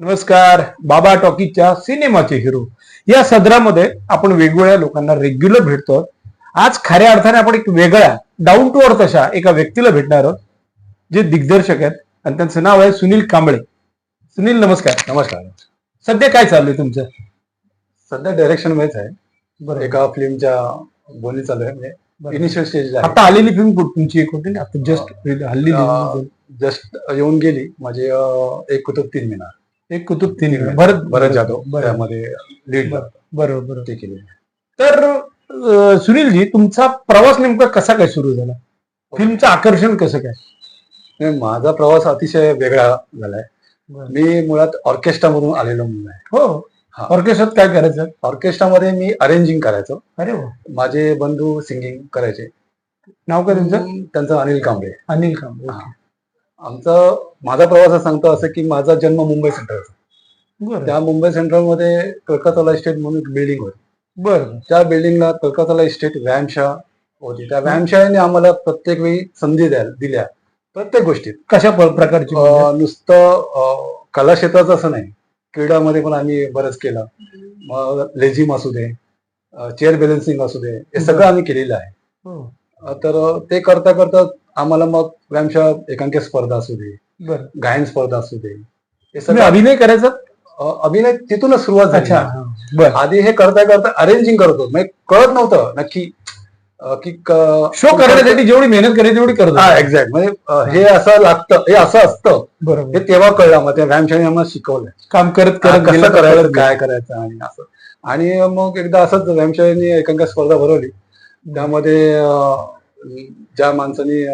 नमस्कार बाबा टॉकीजच्या सिनेमाचे हिरो या सदरामध्ये आपण वेगवेगळ्या लोकांना रेग्युलर भेटतो. आज खऱ्या अर्थाने आपण एक वेगळ्या डाऊन टू अर्थ अशा एका व्यक्तीला भेटणार आहोत जे दिग्दर्शक आहेत. आणि त्यांचं नाव आहे सुनील कांबळे. सुनील नमस्कार. नमस्कार. सध्या काय चालू आहे तुमचं? सध्या डायरेक्शन मध्येच आहे. बरं. एका फिल्मच्या बोलणी चालू आहे. म्हणजे. इनिशियल स्टेज आहे. आता आलेली फिल्म तुमची एक होती आता जस्ट हल्ली अं, जस्ट येऊन गेली. अं, एक कुतुब तीन मिनार एक कुतुब तीन भरत भरत जाधव त्यामध्ये लीड बरं. बरोबर ते केली तर सुनीलजी तुमचा प्रवास नेमका कसा काय सुरू झाला? फिल्मचं आकर्षण कसं काय? माझा प्रवास अतिशय वेगळा झालाय. मी मुळात ऑर्केस्ट्रा मधून आलेलो मुलं आहे. हो. ऑर्केस्ट्रात काय करायचं? ऑर्केस्ट्रामध्ये मी अरेंजिंग करायचो. अरे माझे बंधू सिंगिंग करायचे. नाव काय तुमचं त्यांचं अनिल कांबळे. अनिल कांबळे. आमचा माझा प्रवास सांगतो असं की माझा जन्म मुंबई सेंट्रलचा त्या मुंबई सेंट्रलमध्ये कलकत्ताला इस्टेट म्हणून एक बिल्डिंग होती. बरं. त्या बिल्डिंगला कलकत्ताला इस्टेट व्यायामशाळा होती. त्या व्यायामशाळेने आम्हाला प्रत्येक वेळी संधी द्या दिल्या. प्रत्येक गोष्टीत. कशा प्रकारची म्हणजे? नुसतं कला क्षेत्राचं असं नाही. क्रीडामध्ये पण आम्ही बरंच केलं. मग लेझिम असू दे चेअर बॅलन्सिंग असू दे हे सगळं आम्ही केलेलं आहे. हो. तर ते करता करता आम्हाला मग व्यायामशाळा एकांकी स्पर्धा असू दे बरं. गायन स्पर्धा असू दे हे तुम्ही सगळं अभिनय करायचा? अं, अभिनय तिथूनच सुरुवात झाली. अच्छा. बरं. आधी हे करता करता अरेंजिंग करत म्हणजे कळत नव्हतं नक्की अं, की शो करण्यासाठी जेवढी मेहनत करायची तेवढी करत. एक्झॅक्ट म्हणजे अं, हे. असं लागतं हे असं असतं. बरोबर. हे तेव्हा कळलं मग त्या व्यायामशाळेने आम्हाला शिकवलं. काम करत करत कसं गेलं. कळत काय करायचं आणि असं. आणि मग एकदा असंच व्यायामशाळेने एकांका स्पर्धा भरवली. त्यामध्ये अं, ज्या माणसाने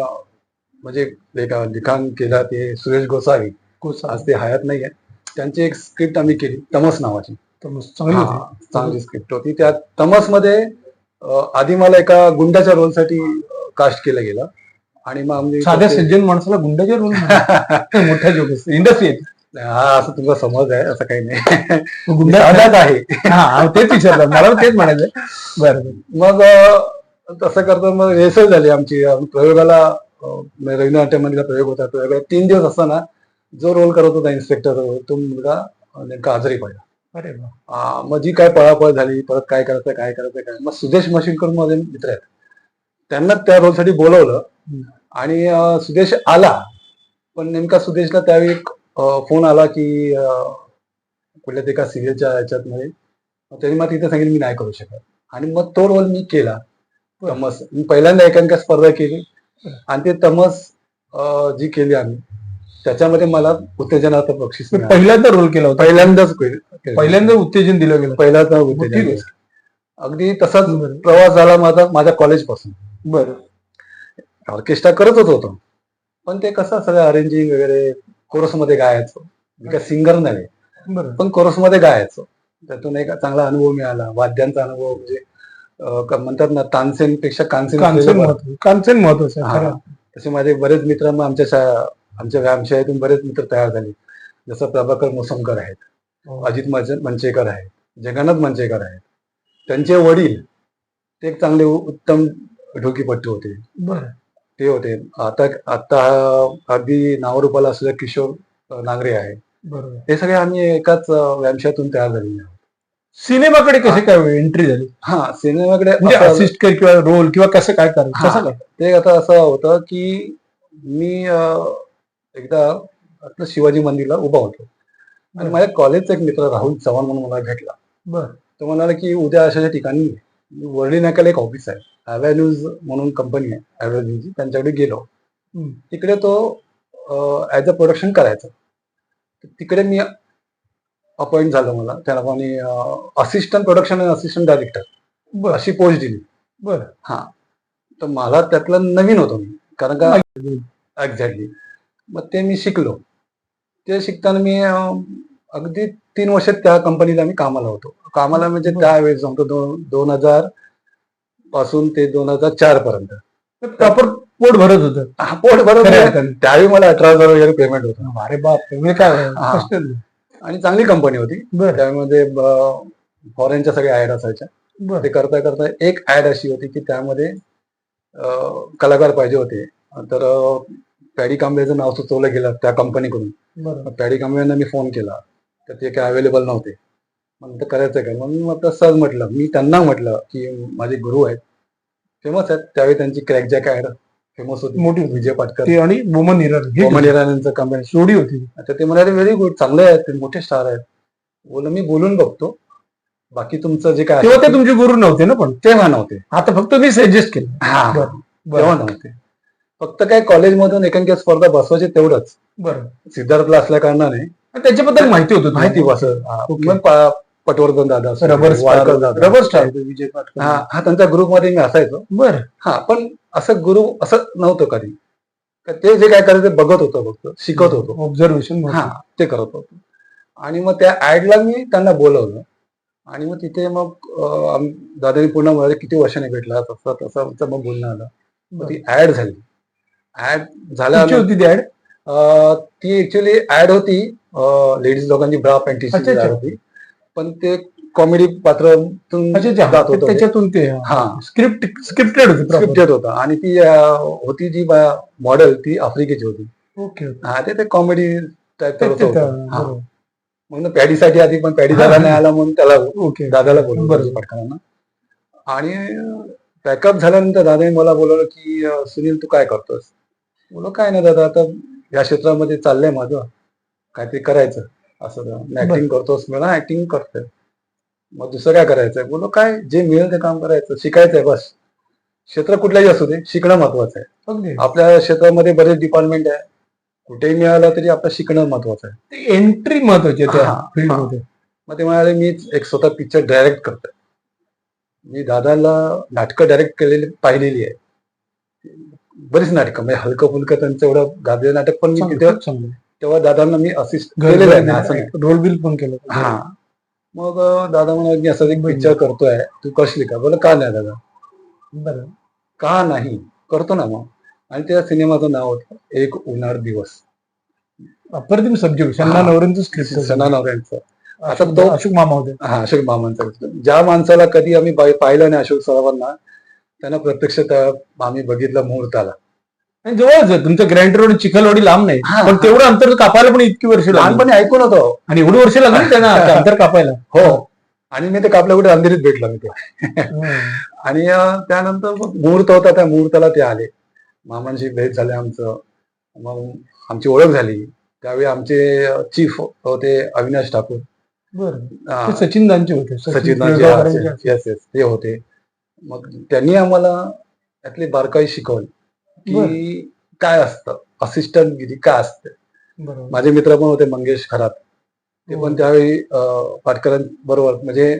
म्हणजे लेखा- लिखाण केलं ते सुरेश गोसावी. गेलं. आज ते हयात नाही आहे त्यांची एक स्क्रिप्ट आम्ही केली तमस नावाची. तर मग चांगली स्क्रिप्ट होती. त्या तमसमध्ये आधी मला एका गुंडाच्या रोलसाठी कास्ट केलं गेलं. आणि मग आम्ही साध्या सज्जन माणसाला गुंडाच्या रोल मोठ्या जोक इंडस्ट्री हा असं तुमचा समज आहे असं काही नाही. गुंडा आहे. हा तेच विचारलं. मला तेच म्हणायचं बरं. मग तसं करता मग रेसल झाली आमची. प्रयोगाला अं, रवींद्रनाट्यमधला प्रयोग होता. प्रयोगाला तीन दिवस असताना जो रोल करत होता इन्स्पेक्टर तो मुलगा नेमका आजारी पडला अरे मग जी काय पळापळ झाली परत काय करायचं काय करायचं काय? मग सुदेश मशिनकर माझे मित्र आहेत. त्यांना त्या रोलसाठी बोलवलं. आणि सुदेश आला. पण नेमका सुदेशला त्यावेळी एक फोन आला की कुठल्या ते एका सिरियलच्या याच्यात मध्ये. त्यांनी मला तिथे सांगितलं मी नाही करू शकत. आणि मग तो रोल मी केला. तमस. मी पहिल्यांदा एकांका स्पर्धा केली. आणि ते तमस जी केली आम्ही त्याच्यामध्ये मला उत्तेजनाचं बक्षीस. पहिल्यांदा रोल केला होता. पहिल्यांदाच. पहिल्यांदा उत्तेजन दिलं गेलं. पहिल्यांदा उत्तेजन. अगदी तसाच. प्रवास झाला माझा माझ्या कॉलेजपासून बरं. ऑर्केस्ट्रा करतच होतो. पण ते कसं सगळं अरेंजिंग वगैरे कोरसमध्ये गायचो. मी काय सिंगर नव्हे बरं. पण कोरसमध्ये गायचो. त्यातून एक चांगला अनुभव मिळाला. वाद्यांचा अनुभव म्हणजे म्हणतात ना तानसेन पेक्षा कानसेन महत्त्व कांचन महत्वाचं आहे. खरं. तसे माझे बरेच मित्र मग आमच्या शा- आमच्या व्यायामशाळेतून बरेच मित्र तयार झाले. जसं प्रभाकर मोसमकर आहेत हो. अजित मंच- मंचेकर आहेत जगन्नाथ मंचेकर आहेत. त्यांचे वडील ते एक चांगले उ- उत्तम ढोकीपट्टू होते. बरं. ते होते. आता आता अगदी नावरूपाला असलेला किशोर अ, नांगरे आहे. बरोबर. हे सगळे आम्ही एकाच अ, व्यायामशाळेतून तयार झालेले आहोत. सिनेमाकडे कसे काय एंट्री झाली? हा सिनेमाकडे म्हणजे असं- असिस्ट कर किंवा रोल किंवा कसं काय. कसं काय ते आता असं होतं की मी एकदा आपलं शिवाजी मंदिरला उभा होतो. आणि. माझ्या कॉलेजचा एक मित्र राहुल चव्हाण म्हणून मला भेटला. बरं. तो म्हणाला की उद्या अशाच्या ठिकाणी. वर्ली नाक्याला एक ऑफिस आहे. अव्हॅन्यूज म्हणून कंपनी आहे अव्हॅन्यूज त्यांच्याकडे गेलो. तिकडे तो ऍज अ प्रोडक्शन करायचा. तिकडे मी अपॉइंट झालो मला. त्याला आणि असिस्टंट प्रोडक्शन आणि असिस्टंट डायरेक्टर अशी पोस्ट दिली. बरं. हा. तर मला त्यातलं नवीन होतो मी. कारण का एक्झॅक्टली मग ते मी शिकलो. ते शिकताना मी अगदी तीन वर्ष त्या कंपनीला मी कामाला होतो. कामाला म्हणजे. त्यावेळेस सांगतो दोन दोन हजारपासून ते दोन हजार चार पर्यंत. प्रॉपर पोट भरत होतं. हा, पोट अर्थाने. त्यावेळी मला अठरा हजार वगैरे पेमेंट होतं. अरे बाप म्हणजे काय. आणि चांगली कंपनी होती. बरं. त्यामध्ये फॉरेनच्या सगळ्या ऍड असायच्या. बरं. ते करता करता एक ऍड अशी होती की त्यामध्ये अं, कलाकार पाहिजे होते. तर अं, पॅडी कांबळेचं नाव सुचवलं गेलं त्या कंपनीकडून बरं. पॅडी कांबळेंना मी फोन केला. तर ते काय अवेलेबल नव्हते. मग तर करायचं काय? म्हणून मग आता सहज म्हटलं. मी त्यांना म्हटलं की माझे गुरु आहेत. फेमस आहेत त्यावेळी त्यांची क्रॅक जॅक ऍड फेमस होती. मोठी. विजय पाटकर. ते आणि बोमन हिरार कोमल इराणींचं कॉम्बिनेशन जोडी होती. आता ते म्हणाले व्हेरी गुड. चांगले आहेत. ते मोठे स्टार आहेत. बोल मी बोलून बघतो. बाकी तुमचं जे काय तेव्हा ते तुमचे गुरु नव्हते ना पण? तेव्हा नव्हते. आता फक्त मी सजेस्ट केलं. हा. तेव्हा नव्हते. फक्त काय कॉलेजमधून एकांकिका स्पर्धा बसवायचे तेवढंच. बरं. सिद्धार्थला असल्या कारणाने. त्याच्याबद्दल माहिती होतं? माहिती बस Patwardhan Dada rubber rubber star. Vijay Patkar. हा. हा त्यांच्या ग्रुपमध्ये मी असायचो. बरं. हा पण असं गुरु असं नव्हतं कधी. ते जे काय करायचं ते बघत होतो फक्त शिकत होतो. ऑब्झर्वेशन हा ते करत होतो. आणि मग त्या ऍडला मी त्यांना बोलवलं. आणि मग तिथे मग दादानी पुन्हा म्हणाले किती वर्षाने भेटला? तसं तसं आमचं मग बोलणं आलं. मग ती ऍड झाली. ऍड झाल्या होती ती ऍड? ती ऍक्च्युली ऍड होती लेडीज लोकांची ब्रा पॅन्टीची होती. पण ते कॉमेडी पात्रातून जात होतं. त्याच्यातून ते हा. स्क्रिप्ट स्क्रिप्टेड होते. स्क्रिप्टेड होता. आणि ती होती जी मॉडेल ती आफ्रिकेची होती. ओके. हा ते कॉमेडी टाईप होतं. म्हणून पॅडीसाठी आधी पण पॅडी दादा. नाही आला म्हणून त्याला ओके. दादाला बरोबर. विजय पाटकरांना. आणि पॅकअप झाल्यानंतर दादाने मला बोलवलं की सुनील तू काय करतोस? बोलो काय नाही दादा आता या क्षेत्रामध्ये चाललंय माझं. काहीतरी करायचं. असं ऍक्टिंग करतोस मला ऍक्टिंग करतोय. मग दुसरं काय करायचंय? बोलो काय? जे मिळेल ते काम करायचं. शिकायचंय बस. क्षेत्र कुठल्याही असू दे शिकणं महत्वाचं आहे. आपल्या क्षेत्रामध्ये बरेच डिपार्टमेंट आहे. कुठेही मिळालं तरी आपलं शिकणं महत्वाचं आहे. एंट्री महत्वाची त्या मग ते म्हणाले मीच एक स्वतः पिक्चर डायरेक्ट करतोय. मी दादाला नाटकं डायरेक्ट केलेली पाहिलेली आहे. बरीच नाटकं म्हणजे हलकं फुलकं त्यांचं एवढं गाजलेलं नाटक पण मी तिथे. तेव्हा दादांना मी असिस्ट केलेलं आहे. रोल बिल पण केलं. हा. मग दादा म्हणाले मी असं एक पिक्चर करतोय. तू करशील का? बोला का नाही दादा? बरं. का नाही? करतो ना मग. आणि त्या सिनेमाचं नाव होतं एक उन्हाळ दिवस. अप्रतिम सब्जेक्ट शन्ना हा. नवरेंचं स्क्रिप्ट सना नवऱ्यांचं आता अशोक तो- अशोक मामा होते हा अशोक मामांचं ज्या माणसाला कधी आम्ही पाहि- पाहिलं नाही अशोक सरावांना त्यांना प्रत्यक्ष त्या आम्ही बघितलं मुहूर्ताला. आणि जवळच तुमचं ग्रँड रोड चिखलवाडी लांब नाही. हा. पण तेवढं अंतर कापायला पण इतकी वर्ष लागली. लहानपणी ऐकून होतो. आणि एवढी वर्ष लागली त्यांना ते अंतर कापायला. हो. आणि मी ते कापल्या कुठे अंधेरीत भेटलो मी ते आणि अं, त्यानंतर मग मुहूर्त होता त्या मुहूर्ताला ते आले. मामांशी भेट झाले आमचं. मग आमची ओळख झाली. त्यावेळी आमचे चीफ होते अविनाश ठाकूर. बरं. अं, ते सचिन दांचे होते. सचिन पिळगावकरांचे. येस येस ते होते. मग त्यांनी आम्हाला त्यातली बारकाई शिकवली. की काय असतं? असिस्टंट गिरी काय असते. माझे मित्र पण होते मंगेश खरात. ते हो. पण त्यावेळी पाटकरांबरोबर म्हणजे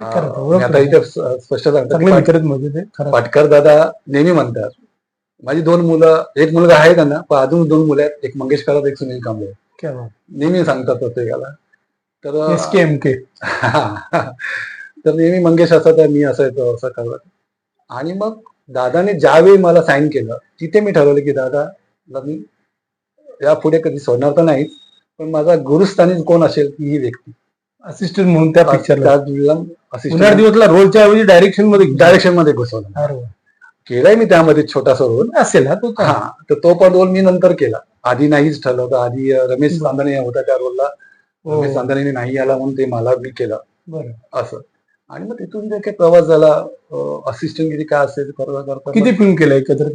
आता इथे स्पष्ट सांगतो. चांगले की मित्र आहेत माझे ते खरं. पाटकर दादा नेहमी म्हणतात माझी दोन मुलं एक मुलगा आहे त्यांना पण अजून दोन मुलं आहेत एक मंगेश खरात एक सुनील कांबळे. नेहमी सांगतात प्रत्येकाला. तर के एम के तर नेहमी मंगेश असायचा मी असायचो असं करत. आणि मग दादाने ज्यावेळी मला साईन केलं तिथे मी ठरवलं की दादा ला मी यापुढे कधी सोडणार तर नाहीच पण माझा गुरुस्थानी कोण असेल ती ही व्यक्ती. असिस्टंट म्हणून त्या पिक्चरला दिवसला रोलच्या ऐवजी डायरेक्शनमध्ये डायरेक्शनमध्ये घुसवलं. वा. केलाय मी त्यामध्ये छोटासा रोल असेल हा तो. हा तर तो पण रोल मी नंतर केला. आधी नाहीच ठरलं होतं आधी रमेश चांदणे होता त्या रोलला हो. रमेश चांदणे नाही आला म्हणून ते मला मी केलं. बरं. असं. आणि मग तिथून जे काही प्रवास झाला असिस्टंट किती काय असेल करता करता किती फिल्म केलं एकत्र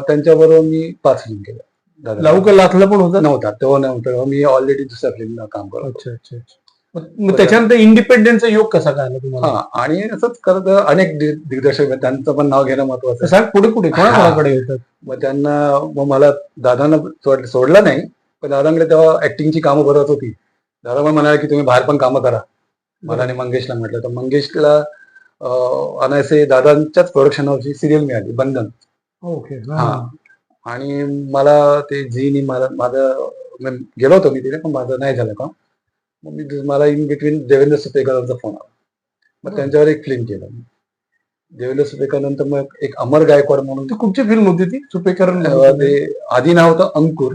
त्यांच्याबरोबर मी पाच फिल्म केल्या लावू लाथला पण होता? नव्हता तेव्हा नव्हतं. मी ऑलरेडी दुसऱ्या फिल्मला काम करत. अच्छा अच्छा अच्छा. मग- त्याच्यानंतर इंडिपेंडेंटचा योग कसा काय तुम्हाला? हा आणि असंच करत अनेक दिग्दर्शक आहेत, त्यांचं पण नाव घेणं महत्वाचं. सांग पुढे पुढे. कोणाकोणाकडे येतात मग त्यांना मग मला दादांना सोड- सोडलं नाही. पण दादांकडे तेव्हा ऍक्टिंगची कामं बरत होती. दादा पण म्हणाले की तुम्ही बाहेर पण कामं करा. मला आणि मंगेशला म्हटलं तर मंगेशला अनायसे दादांच्याच प्रोडक्शन हाऊसची सिरियल मिळाली बंधन. ओके. हा. आणि मला ते झीनी मला माझं गेलो होतो मी तिथे पण माझं नाही झालं का? मग मी मला इन बिटवीन देवेंद्र सुपेकरांचा फोन आला. मग. त्यांच्यावर एक फिल्म केलं. देवेंद्र सुपेकर नंतर मग एक अमर गायकवाड म्हणून ती कुठची फिल्म होती ती? सुपेकर ते आधी नाव होतं अंकुर.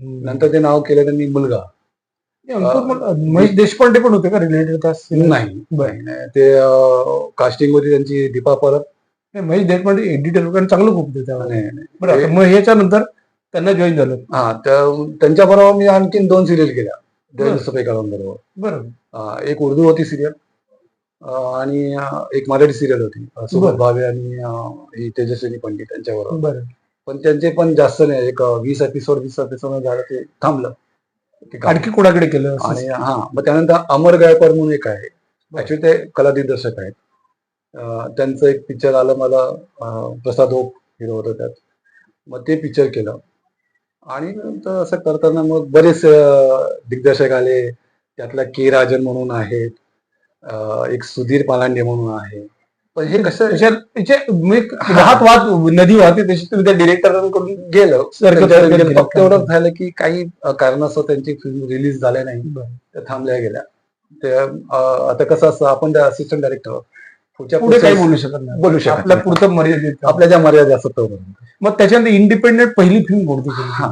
नंतर ते नाव केलं त्यांनी मुलगा. महेश देशपांडे पण होते का रिलेटेड scene? नाही. ते कास्टिंग होती त्यांची दीपा परब नाही, महेश देशपांडे एडिटर चांगलं खूप आता मग ह्याच्या नंतर त्यांना जॉईन झालं. हा तर त्यांच्याबरोबर मी आणखीन दोन सिरियल केल्या. बरोबर. बरोबर एक उर्दू होती सिरियल आणि एक मराठी सिरियल होती. बरं. भावे आणि तेजस्विनी पंडित यांच्याबरोबर. बरं. पण त्यांचे पण जास्त नाही एक वीस एपिसोड वीस एपिसोड झालं ते थांबलं. आणखी कोणाकडे केलं? आणि हा मग त्यानंतर अमर गायकवाड म्हणून एक आहे. ऍक्च्युली ते कला दिग्दर्शक आहेत त्यांचं एक पिक्चर आलं मला प्रसाद ओक हिरो होतं त्यात. मग ते पिक्चर केलं. आणि नंतर असं करताना मग बरेच दिग्दर्शक आले. त्यातला के राजन म्हणून आहेत. एक सुधीर पालांडे म्हणून आहे. पण हे कसं त्याच्यात- त्याचे म्हणजे नदी वाहते तशी तुम्ही त्या डिरेक्टरांकडून गेलं. त्यांच्या-. फक्त एवढं झालं की काही कारणास्तव त्यांची फिल्म रिलीज झाल्या नाही. त्या थांबल्या गेल्या. अं, आता कसं असतं आपण त्या असिस्टंट डायरेक्टर पुढच्या पुढे काही बोलू शकत नाही. बोलू शकत आपल्या नाही. पुरतं मर्यादित. आपल्या ज्या मर्यादा असतात तो मग त्याच्यानंतर इंडिपेंडेंट पहिली फिल्म कोणती केली? हा.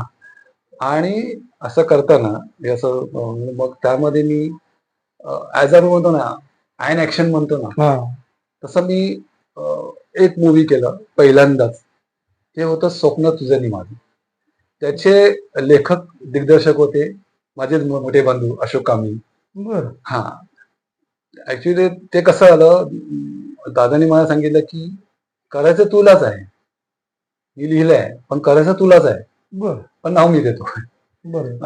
आणि असं करताना हे असं अं, मग त्यामध्ये मी ऍज अ म्हणतो ना आयन ऍक्शन म्हणतो ना हा. तसं मी एक मूवी केलं पहिल्यांदाच. ते होतं स्वप्न तुझं नि माझं त्याचे लेखक दिग्दर्शक होते माझेच मो- मोठे बंधू अशोक कामी. बर. हा. ऍक्च्युली ते कसं आलं दादानी मला सांगितलं की करायचं तुलाच आहे. मी लिहिलंय पण करायचं तुलाच आहे. पण नाव मी देतो.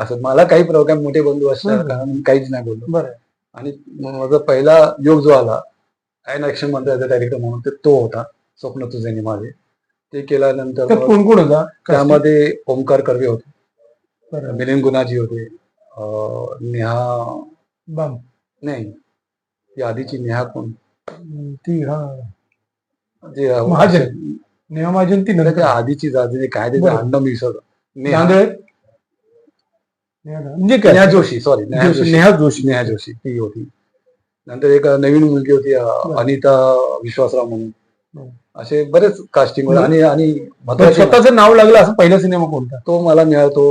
असं मला काही प्रोग्राम मोठे बंधू हम्म. कारण काहीच नाही बोललो बर. आणि माझा पहिला योग जो आला अँड ऍक्शन म्हणतो डायरेक्टर म्हणून ते तो होता स्वप्न तुझे माझे. ते केल्यानंतर कोण कोण होता? त्यामध्ये ओमकार कर्वे होते. बरं. मिलिंद गुणाजी होते. नेहा बाम. नाही. ती आधीची नेहा कोण? ती हा. जे महाजन. नेहा महाजन ती नाही, नंतर आधीची जाती काय ते. अण्णा मिसळ. नेहा. ना- म्हणजे जोशी. सॉरी नेहा जोशी, जोशी. नेहा जोशी. नेहा जोशी. ती होती. नंतर एक नवीन मुलगी होती. अनिता विश्वासराव म्हणून. असे बरेच कास्टिंग. आणि आणि महत्त्वाचे स्वतःचं नाव लागलं असं पहिला सिनेमा कोणता तो मला मिळातो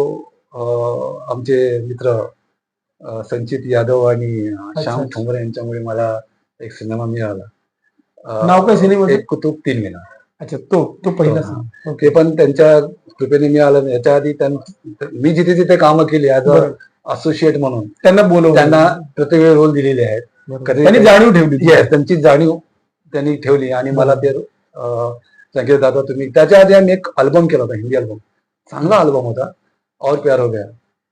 आमचे मित्र संचित यादव आणि श्याम. ठोंबरे यांच्यामुळे मला एक सिनेमा मिळाला नाव काय सिनेमाचं? एक कुतुब तीन मिना अच्छा तो तो पहिला. सिनेमा ते पण त्यांच्या कृपेने मिळालं. याच्या आधी मी जिथे जिथे कामं केली ऍज. असोसिएट म्हणून त्यांना बोलवलं त्यांना प्रत्येक रोल दिलेले आहेत त्यांनी जाणीव ठेवली. त्यांची जाणीव त्यांनी ठेवली आणि मला ते सांगितलं दादा तुम्ही त्याच्या आधी आम्ही एक अल्बम केला होता हिंदी अल्बम चांगला अल्बम होता. और प्यार हो गया.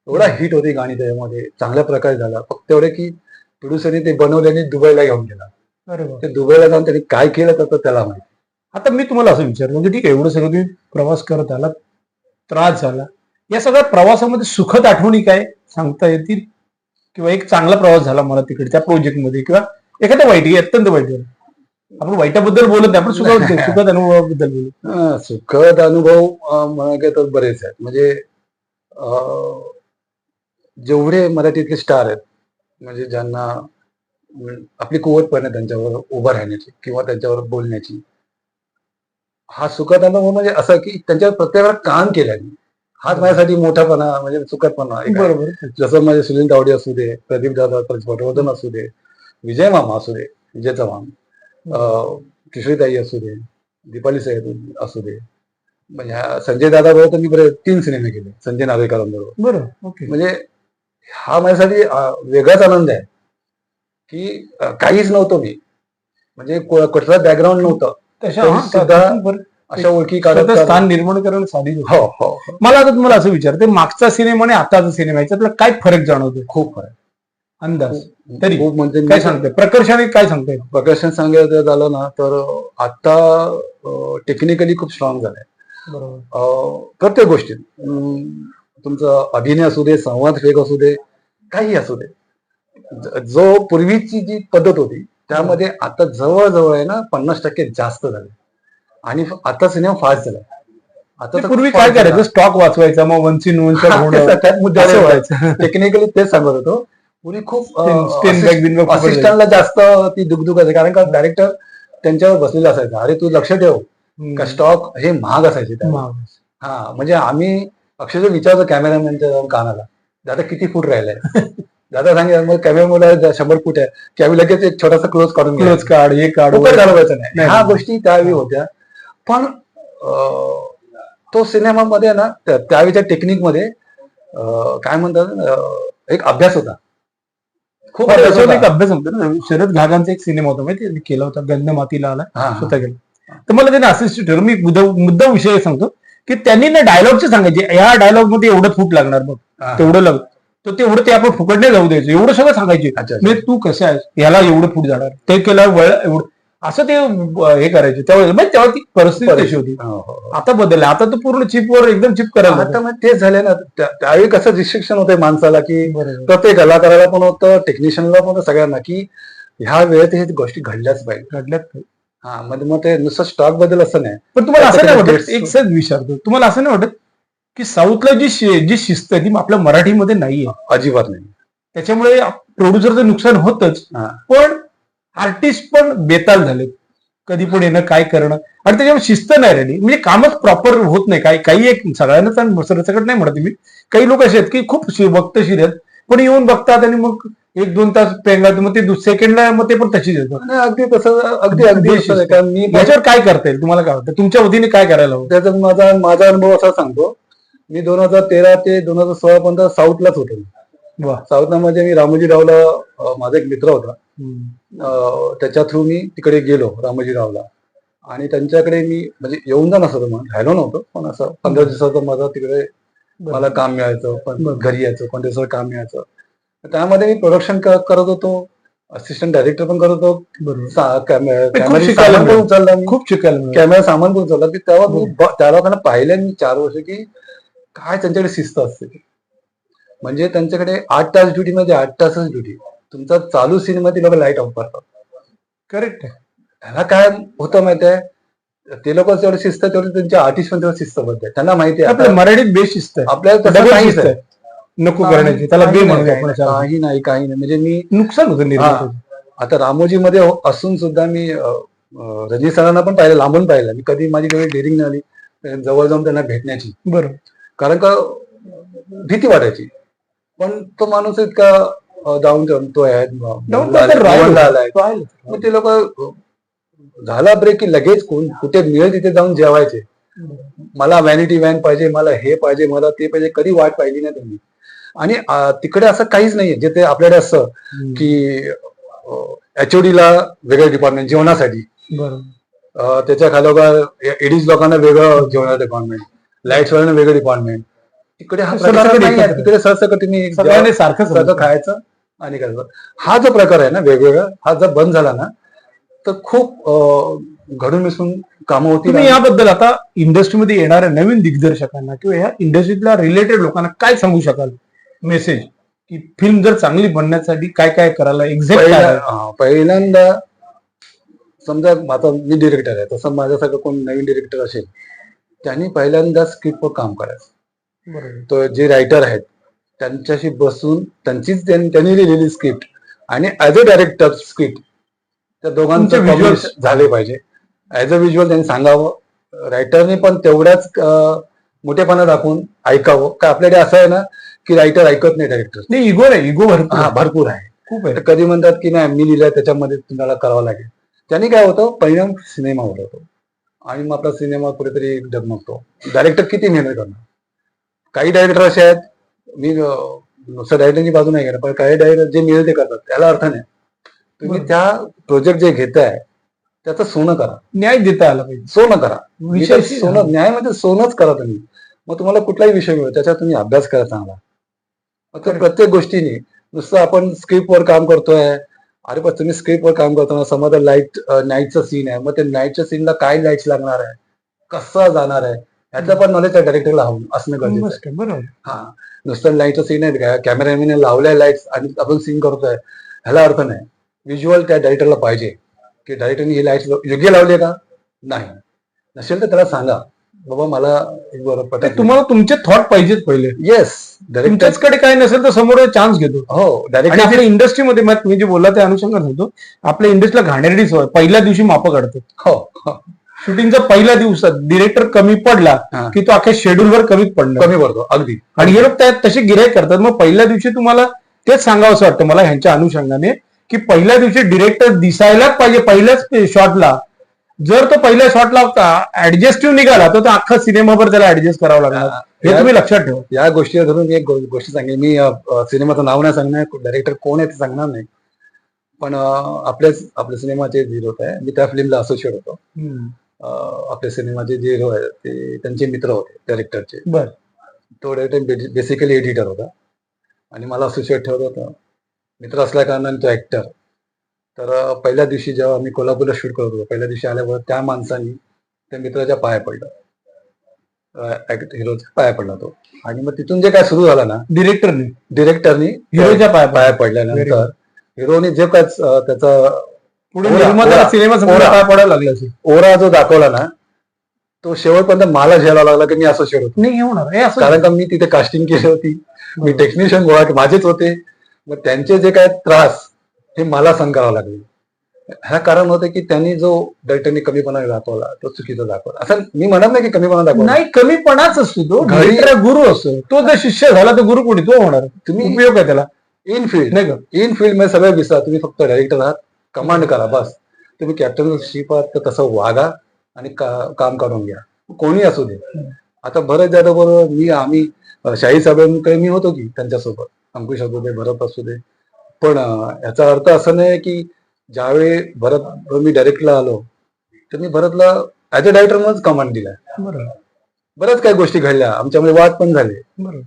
एवढा हिट होती गाणी त्याच्यामध्ये. चांगल्या प्रकारे झाला. फक्त एवढे की प्रोड्युसरने ते बनवल्याने दुबईला घेऊन गेला. ते दुबईला जाऊन त्यांनी काय केलं तर त्याला माहिती. आता मी तुम्हाला असं विचारलं म्हणजे ठीक आहे एवढं सगळं तुम्ही प्रवास करत आला त्रास झाला. या सगळ्या प्रवासामध्ये सुखद आठवणी काय सांगता येतील? किंवा एक चांगला प्रवास झाला मला तिकडच्या प्रोजेक्टमध्ये किंवा एखाद्या वाईट अत्यंत वाईट. आपण वाईटाबद्दल बोलत नाही आपण सुखद सुखद अनुभवाबद्दल बोलू सुखद अनुभव अं, म्हणाले तर बरेच आहेत. म्हणजे जेवढे मराठीतले स्टार आहेत म्हणजे ज्यांना आपली कुवत आहे त्यांच्यावर उभं राहण्याची किंवा त्यांच्यावर बोलण्याची. हा सुखद अनुभव म्हणजे असं की त्यांच्यावर प्रत्येकाला काम केल्याने हाच माझ्यासाठी मोठापणा म्हणजे सुखदपणा एक आहे. बरोबर. जसं माझे सुनील तावडे असू दे प्रदीप दादा पटवर्धन असू दे विजय मामा असू दे विजय चव्हाण अं, किशोरीताई असू दे दीपाली साहेब असू दे. म्हणजे संजय दादा बरोबर तर मी बरे तीन सिनेमे केले संजय नार्वेकरांबरोबर बरं ओके. म्हणजे हा माझ्यासाठी अं, वेगळाच आनंद आहे. की अं, काहीच नव्हतो मी. म्हणजे को- कुठलं बॅकग्राऊंड नव्हतं. तशा तरी हा, सुद्धा बरं. अशा ओळखी काढत स्थान निर्माण करणं साधी. हो हो हो. मला आता तुम्हाला असं विचारते मागचा सिनेमा आणि आताचा सिनेमा याच्यातला काय फरक जाणवतो खूप फरक. अंदाज. तरी खूप म्हणजे काय सांगते प्रकर्षाने काय सांगताय? प्रकाशन सांगायचं झालं ना तर आता टेक्निकली खूप स्ट्रॉंग झालंय. प्रत्येक गोष्टीत. तुमचं अभिनय असू दे संवाद फेक असू दे काही असू दे. ज- जो पूर्वीची जी पद्धत होती त्यामध्ये आता जवळजवळ आहे ना पन्नास टक्के जास्त झाले. आणि आता सिनेमा फास्ट झाला. आता पूर्वी काय करायचं? स्टॉक वाचवायचा मग वन्सी व्हायचं. टेक्निकली तेच सांगत होतो. पूर्वी खूप असिस्टंटला जास्त ती दुगदुग असायची कारण का डायरेक्टर त्यांच्यावर बसलेला असायचा. अरे तू लक्ष ठेव. का स्टॉक हे महाग असायचे त्यावेळी. हा म्हणजे आम्ही अक्षरशः विचारतो कॅमेरामॅनच्या जाऊन कानाला दादा किती फूट राहिलंय? दादा सांगितलं मग कॅमेरा शंभर फूट आहे. आम्ही लगेच एक छोटासा क्लोज काढून क्लोज. कार्ड हे नाही. नाही. ह्या गोष्टी त्यावेळी होत्या. पण तो सिनेमामध्ये ना त्या- त्यावेळीच्या टेक्निकमध्ये काय म्हणतात एक अभ्यास होता खूप त्याच्यावर एक. अभ्यास होता ना शरद घागांचा एक सिनेमा होता माहिती केला होता गंध मातीला आला हा, हा. स्वतः गेला तर मला त्याने असिस्ट ठरवलं मी मुद्दा विषय सांगतो की त्यांनी ना डायलॉगचे सांगायचे या डायलॉगमध्ये एवढं फूट लागणार बघ हा. तेवढं लाग तर तेवढं ते आपण फुकट नाही जाऊ द्यायचं एवढं सगळं सांगायचे. म्हणजे तू कसं आहेस याला एवढं फूट जाणार ते केलं वळ एवढं असं ते हे करायचे. त्यावेळेस म्हणजे तेव्हा ती परिस्थिती तशी होती. हो, हो, हो. आता बदललं. आता तर पूर्ण चिपवर एकदम चिप करायला आता. मग तेच झाले ना. त्या- त्यावेळी कसं रिस्ट्रिक्शन होते माणसाला की. प्रत्येक कलाकाराला पण होतं टेक्निशियनला पण होतं सगळ्यांना की ह्या वेळेत हे गोष्टी घडल्याच पाहिजे. घडल्यात. काही. हा म्हणजे मग ते नुसतं स्टॉकबद्दल असं नाही. पण तुम्हाला असं नाही वाटत? एक सहज विचारतो. तुम्हाला असं नाही वाटत की साऊथला जी जी शिस्त आहे ती आपल्या मराठीमध्ये नाहीये? अजिबात नाही. त्याच्यामुळे प्रोड्युसरचं नुकसान होतच. पण आर्टिस्ट पण बेताल झाले. कधी पण येणं काय करणं. आणि त्याच्यामुळे शिस्त नाही राहिली. म्हणजे कामच प्रॉपर होत नाही. काही काही एक सगळ्यांनाच आणि सरसकट नाही म्हणत मी. काही लोक असे आहेत की खूप वक्तशीर आहेत. पण येऊन बघतात आणि मग एक दोन तास पेंगात मग ते सेकंडला मग ते पण तशीच येतात. नाही, अगदी तसं अगदी अगदी मी याच्यावर काय करता येईल? तुम्हाला काय वाटतं? तुमच्या वतीने काय करायला हवं? त्याचा माझा माझा अनुभव असा सांगतो. मी दोन हजार तेरा ते दोन हजार सोळा पर्यंत साऊथलाच होतो. वा. मी रामोजीरावला अं, माझा एक मित्र होता. त्याच्या थ्रू मी तिकडे गेलो रामोजीरावला. आणि त्यांच्याकडे मी म्हणजे येऊन जाणं असं मग राहिलो नव्हतो. पण असं पंधरा दिवसाचं माझं तिकडे मला काम मिळायचं पण. घरी यायचं पण दिवसावर काम मिळायचं. त्यामध्ये मी प्रोडक्शन करत होतो. असिस्टंट डायरेक्टर पण करत होतो. कॅमेरा पण. उचलला खूप शिकायला. कॅमेरा सामान पण उचलला. की तेव्हा मी त्या लोकांना पाहिलं मी चार वर्ष की काय त्यांच्याकडे शिस्त असते. म्हणजे त्यांच्याकडे आठ तास ड्युटी मध्ये आठ तासच ड्युटी तुमचा चालू सिनेमा ती लोक लाइट ऑफ करतात. करेक्ट त्याला काय होतं माहिती आहे ते लोक जेवढे शिस्त तेवढे त्यांच्या आर्टिस्ट पण तेवढं शिस्तबद्ध आहे त्यांना माहिती आहे मराठीत बेस शिस्त आहे. आपल्याला शिस्त नको करण्याची. त्याला बे आपण काही नाही. काही नाही म्हणजे मी नुकसान होतं. आता रामोजी मध्ये असून सुद्धा मी रजनी सरांना पण पाहिलं लांबून पाहिलं. मी कधी माझी कधी डेअरिंग नाही आली. जवळ जाऊन त्यांना भेटण्याची. बरोबर कारण का भीती वाटायची. पण तो माणूस इतका आलाय राहिलं. मग ते लोक झाला ब्रेक की लगेच कोण कुठे मिळेल तिथे जाऊन जेवायचे? मला व्हॅनिटी व्हॅन पाहिजे मला हे पाहिजे मला ते पाहिजे कधी वाट पाहिली नाही त्यांनी. आणि तिकडे असं काहीच नाहीये जे ते आपल्याकडे हम्म. की एचओडी ला वेगळं डिपार्टमेंट जेवणासाठी. त्याच्या खालोखाल एडीज लोकांना वेगळं जेवणाचं डिपार्टमेंट लाईट्स वाल्यांना वेगळं डिपार्टमेंट तिकडे हा प्रकार सरसकट नाही आहे. एकत्र. तिकडे सरसकट तुम्ही सगळ्यांनी सारखंच सगळं. खायचं आणि करायचं हा जो प्रकार आहे ना वेगवेगळा हा जर बंद झाला ना तर खूप अ, घडून मिसळून कामं होती तुम्ही याबद्दल आता इंडस्ट्रीमध्ये येणाऱ्या नवीन दिग्दर्शकांना किंवा ह्या इंडस्ट्रीतल्या रिलेटेड लोकांना काय सांगू शकाल मेसेज की फिल्म जर चांगली बनण्यासाठी काय काय करायला एक्झॅक्ट पहिल्या- हा, पहिल्यांदा समजा आता मी डिरेक्टर आहे तसं माझ्यासारखं कोण नवीन डिरेक्टर असेल त्यांनी पहिल्यांदा स्क्रिप्टवर काम करायचं तो जे रायटर आहेत त्यांच्याशी बसून त्यांचीच त्यां- त्यांनी लिहिलेली स्क्रिप्ट आणि ऍज अ डायरेक्टर स्क्रिप्ट त्या दोघांचे combination झाले पाहिजे. ऍज अ व्हिज्युअल त्यांनी सांगावं रायटरने पण तेवढ्याच मोठेपणा दाखवून ऐकावं. का आपल्याकडे असं आहे ना की रायटर ऐकत नाही डायरेक्टर नाही इगो आहे इगो भरपूर आहे. भरपूर आहे. खूप आहे. कधी म्हणतात की नाही मी लिहिलंय त्याच्यामध्ये तुम्हाला करावं लागेल. त्याने काय होतं परिणाम सिनेमावर होतो आणि मग आपला सिनेमा कुठेतरी डगमगतो. डायरेक्टर किती मेहनत करणार? काही डायरेक्टर असे आहेत मी नुसतं डायरेक्टरची बाजू नाही घेणार पण काही डायरेक्टर जे मिळेल ते करतात त्याला अर्थ नाही. तुम्ही. त्या प्रोजेक्ट जे घेताय त्याचं सोनं करा. न्याय देता आला पाहिजे. सोनं करा. विषय सोनं न्याय म्हणजे सोनच करा तुम्ही. मग तुम्हाला कुठलाही विषय मिळेल त्याच्यावर तुम्ही अभ्यास करा चांगला. मग प्रत्येक गोष्टीने नुसतं आपण स्क्रिप्टवर काम करतोय अरे पण तुम्ही स्क्रिप्टवर काम करताना समजा लाइट नाईटचं सीन आहे मग ते नाईटच्या सीनला काय लाईट्स लागणार आहे? कसा जाणार आहे? यातलं पण नॉलेज त्या डायरेक्टरला हवं असणं गरजेचं बरोबर. हा नुसतं लाईटचं सीन आहे कॅमेरामॅनने लावल्या लाईट्स आणि आपण सीन करतोय ह्याला अर्थ नाही. व्हिज्युअल त्या डायरेक्टरला पाहिजे. की डायरेक्टरने ही लाईट्स योग्य लावले का? नाही. नसेल तर त्याला सांगा. बाबा मला एक बरं ते पटत तुम्हाला तुमचे थॉट पाहिजेत पहिले. येस तुमच्याचकडे काय नसेल तर समोर चान्स घेतो. हो आणि डायरेक्टर आपल्या इंडस्ट्रीमध्ये तुम्ही जे बोलला त्या अनुषंगाने सांगतो आपल्या इंडस्ट्रीला घाणेरडी सवय पहिल्या दिवशी मापं काढतात. हो. हो. शूटिंगचा पहिल्या दिवसात डिरेक्टर कमी पडला हा. की तो अख्या शेड्यूलवर कमीच पडणार. कमी पडतो अगदी. आणि हे लोक त्यात तसे गिराईक करतात. मग पहिल्या दिवशी तुम्हाला तेच सांगावं असं वाटतं मला ह्यांच्या अनुषंगाने की पहिल्या दिवशी डिरेक्टर दिसायलाच पाहिजे पहिल्याच शॉटला जर तो पहिल्या शॉटला ऍडजस्टिव्ह निघाला तर तो अख्खा सिनेमाभर त्याला ऍडजस्ट करावं लागणार. हे तुम्ही लक्षात ठेवा. या गोष्टीला धरून मी एक गो- गोष्ट सांगेन. मी अ, अ, सिनेमाचं नाव नाही सांगणार डायरेक्टर कोण आहे ते सांगणार नाही. पण अ, आपल्याच आपल्या सिनेमाचे जे होत आहे मी त्या फिल्मला असोसिएट होतो. आपल्या सिनेमाचे जे ते त्यांचे मित्र होते डायरेक्टरचे बर. तो डायरेक्टर बेसिकली एडिटर होता. आणि मला असोसिएट ठेवत होता. मित्र असल्या कारणाने तो ऍक्टर तर पहिल्या दिवशी जेव्हा आम्ही कोल्हापूरला शूट करत होतो पहिल्या दिवशी आल्यावर त्या माणसाने त्या मित्राच्या पाया पडला. हिरोच्या पाया पडला तो. आणि मग तिथून जे काय सुरू झालं ना डिरेक्टरने डिरेक्टरनी हिरोच्या पाया पाया पडल्यानंतर हिरोने जे काय त्याचा सिनेमा पडायला लागला ओरा जो दाखवला ना तो शेवटपर्यंत मला झेला लागला की मी असोसिएट होतो. नाही होणार. असं कारण का मी तिथे कास्टिंग केली होती. मी टेक्निशियन गोळा माझेच होते. मग त्यांचे जे काय त्रास हे मला सहन करावं लागले. ह्या कारण होतं की त्यांनी जो डायरेक्टरनी कमीपणा दाखवला तो चुकीचा दाखवला. असं मी म्हणत नाही की कमीपणा दाखवला. नाही कमीपणाच असतो तो. घरी- गुरु असतो तो जर शिष्य झाला तर गुरु कोणी तो होणार. तुम्ही उपयोग आहे त्याला. इन फील्ड नाही का? इन फील्डमध्ये सगळं विसरा. तुम्ही फक्त डायरेक्टर आहात. कमांड करा बस. तुम्ही कॅप्टन शिप आहात तर तसं वागा आणि का- काम करून घ्या. कोणी असू दे. आता भरत जाधव बरोबर मी आम्ही शाही साहेबांकडे मी होतो की त्यांच्यासोबत. अंकुश असू दे भरत असू दे. पण याचा अर्थ असं नाही की ज्यावेळी भरत मी डायरेक्टला आलो तर मी भरतला ऍज अ डायरेक्टर मध्येच कमांड दिला. बरोबर. बऱ्याच काही गोष्टी घडल्या. आमच्यामध्ये वाद पण झाले. बरोबर.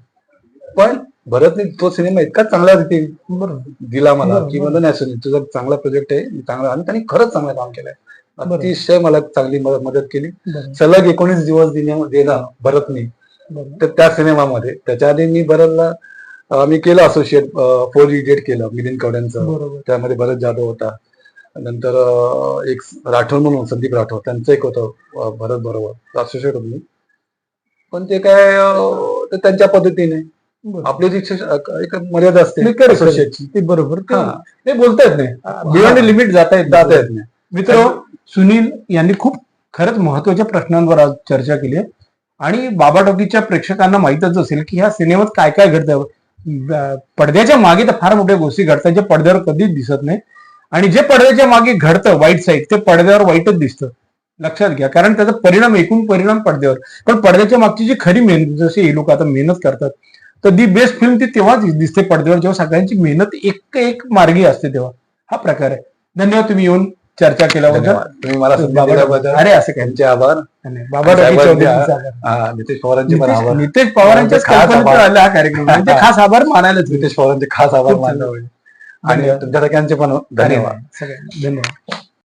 पण भरतने तो सिनेमा इतका चांगला दिला मला की. म्हणलं नाही तुझा चांगला प्रोजेक्ट आहे चांगला आणि त्यांनी खरंच चांगलं काम केलंय. अतिशय मला चांगली मदत केली सलग एकोणीस दिवस देणं भरतनी. तर त्या सिनेमामध्ये त्याच्या आधी मी भरतला मी केलं असोसिएट फोर इडिएट केलं मिलिंद कवड्यांचं त्यामध्ये भरत जाधव होता नंतर एक राठोड म्हणून संदीप राठोड त्यांचं एक होतं भरत बरोबर असोसिएट होतो मी पण ते काय त्यांच्या पद्धतीने. आपली जी एक मर्यादा असते. ते बरोबर. ते बोलता येत नाही. बियॉन्ड लिमिट जाता येत जाता येत नाही. मित्र सुनील यांनी खूप खरंच महत्त्वाच्या प्रश्नांवर आज चर्चा केली आहे. आणि बाबा टॉकीच्या प्रेक्षकांना माहीतच असेल की ह्या सिनेमात काय काय घडतं पडद्याच्या मागे तर फार मोठ्या गोष्टी घडतात जे पडद्यावर कधीच दिसत नाही. आणि जे पडद्याच्या मागे घडतं वाईट साईड ते पडद्यावर वाईटच दिसतं. लक्षात घ्या. कारण त्याचा परिणाम एकूण परिणाम पडद्यावर. पण पडद्याच्या मागची जी खरी मेहनत जसे हे लोक आता मेहनत करतात तर दी बेस्ट फिल्म ती तेव्हाच दिसते पडद्यावर जेव्हा सगळ्यांची मेहनत एक एक मार्गी असते तेव्हा. हा प्रकार आहे. धन्यवाद तुम्ही येऊन चर्चा केल्याबद्दल. तुम्ही मला संधी बाबा दिल्याबद्दल. अरे असं त्यांचे आभार. नाही. बाबा नितेश पवारांचे पण नितेश आभार. नितेश पवारांच्याच खास आभार. हा कार्यक्रम. म्हणजे खास आभार मानायलाच नितेश पवारांचे खास आभार मानले. आणि धन्यवाद. तुमच्या सगळ्यांचे पण धन्यवाद. सगळ्यांना धन्यवाद.